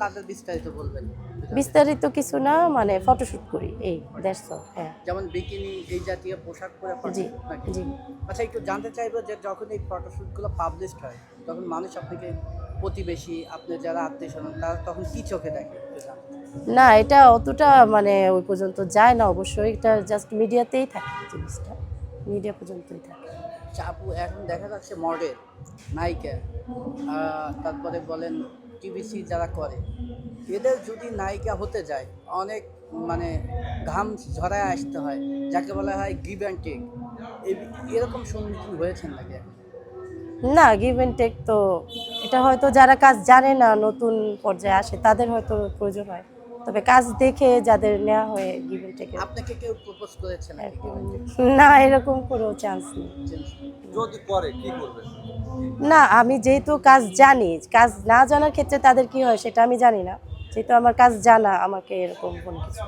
কাজের বিস্তারিত বলবেন? বিস্তারিত কিছু না মানে ফটোশুট করি এই দ্যাটস অল হ্যাঁ। যেমন বিকিনি এই জাতীয় পোশাক পরে জি জি। আচ্ছা একটু জানতে চাইব যে যখন এই ফটোশ্যুটগুলো পাবলিশ হয় তখন মানুষ আপনাকে প্রতিবেশী আপনার যারা আত্মীয় স্বজন তারা তখন কি চোখে দেখে। না এটা অতটা মানে ওই পর্যন্ত যায় না অবশ্যই। এটা জাস্ট মিডিয়াতেই থাকে জিনিসটা মিডিয়া পর্যন্তই থাকে। আচ্ছা আপু এখন দেখা যাচ্ছে মডেল নায়িকা তারপরে বলেন টিভিসি যারা করে, এদের যদি নায়িকা হতে যায়, অনেক মানে ঘাম ঝরায় আসতে হয়, যাকে বলা হয় গিভ অ্যান্ড টেক এরকম সম্মুখীন হয়েছেন নাকি না গিভ অ্যান্ড টেক তো, এটা হয়তো যারা কাজ জানে না, নতুন পর্যায়ে আসে, তাদের হয়তো প্রয়োজন হয়। তবে কাজ দেখে যাদের নেওয়া হয় গিভ অ্যান্ড টেকের আপনাকে কেউ প্রপোজ করেছে নাকি? না এরকম কোনো চান্স নেই। যদি করে কি করবে? না আমি যেহেতু কাজ জানি কাজ না জানার ক্ষেত্রে তাদের কি হয় সেটা আমি জানি না। যেহেতু আমার কাজ জানা আমাকে এরকম কোনো কিছু